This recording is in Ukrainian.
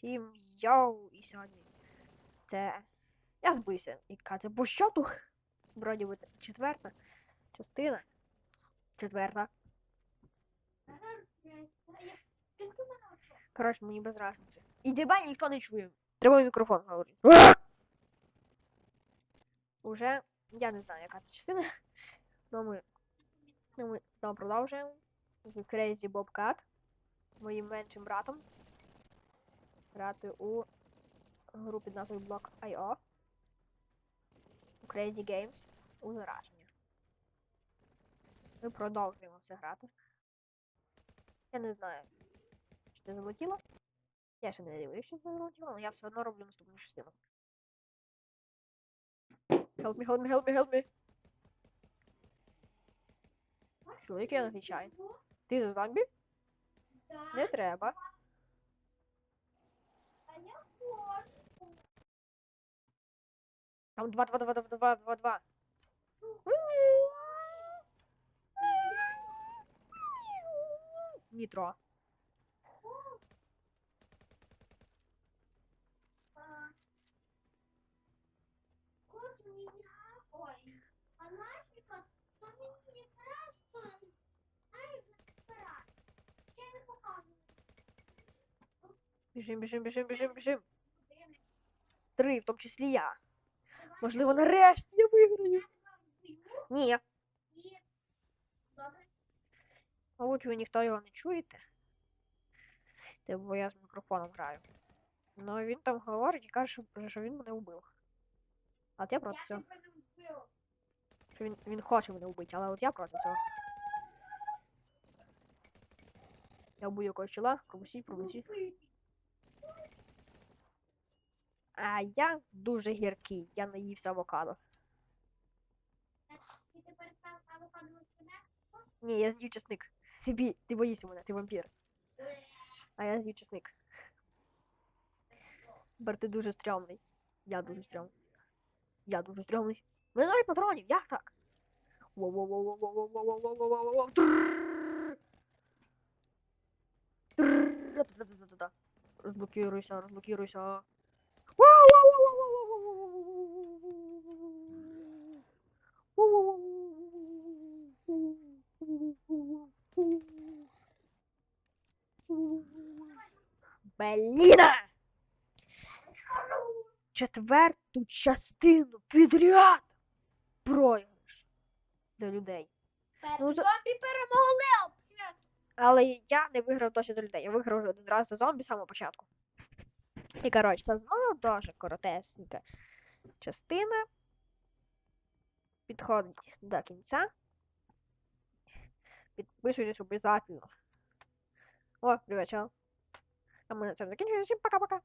Всім йоу! І сьогодні це. Я збився, яка це по щоту. Вроді би четверта частина. Четверта. Коротше, мені без разниці. І тебе ніхто не чує. Треба мікрофон говорити. Уже я не знаю, яка це частина. Но ми, но ми продовжуємо. з Crazy Bobcat. Моїм меншим братом. Грати у гру під назвою Block.io. У Crazy Games у зараження. Ми продовжуємо це грати. Я не знаю, чи це залетіло. Я ще не дивився, що це залетіло, але я все одно роблю наступну частину. Help me, help me, help me, help me. Чоловік я не відвічаю. Ти за зомбі? Не треба. Там 2, 2, 2, 2, 2, 2, 2. Нітро. Бежим, бежим, бежим, бежим, бежим. Три, в том числе я. Можливо, нарешті я виграю. Ні, мабуть, ви ніхто його не чуєте. Це бо я з мікрофоном граю. Ну він там говорить і каже, що- він мене вбив. А от я проти я цього. Що він, він хоче мене вбити, але от я проти цього. Я вбив якогось чола, пропустіть, пропустіть. А я дуже гіркий, я наївся авокадо. Ти тепер став авокадовим чесником? Ні, я з'їв чесник. Ти бі... ти боїшся мене, ти вампір. А я з'їв чесник. Бар, ти дуже стрьомний. Я дуже стрьомний. Я дуже стрьомний. Ми навіть патронів, як так? Розблокируйся, розблокируйся. Бліна! Четверту частину підряд програш за людей. Ну, Зомбі перемогли. Але я не виграв досі за людей. Я виграв вже один раз за зомбі з самого початку. І коротше, це знову дуже коротесенька частина. Підходить до кінця. Підписуйтесь обов'язково. О, привет, чел. I'm Gonna Send the Paka Paka.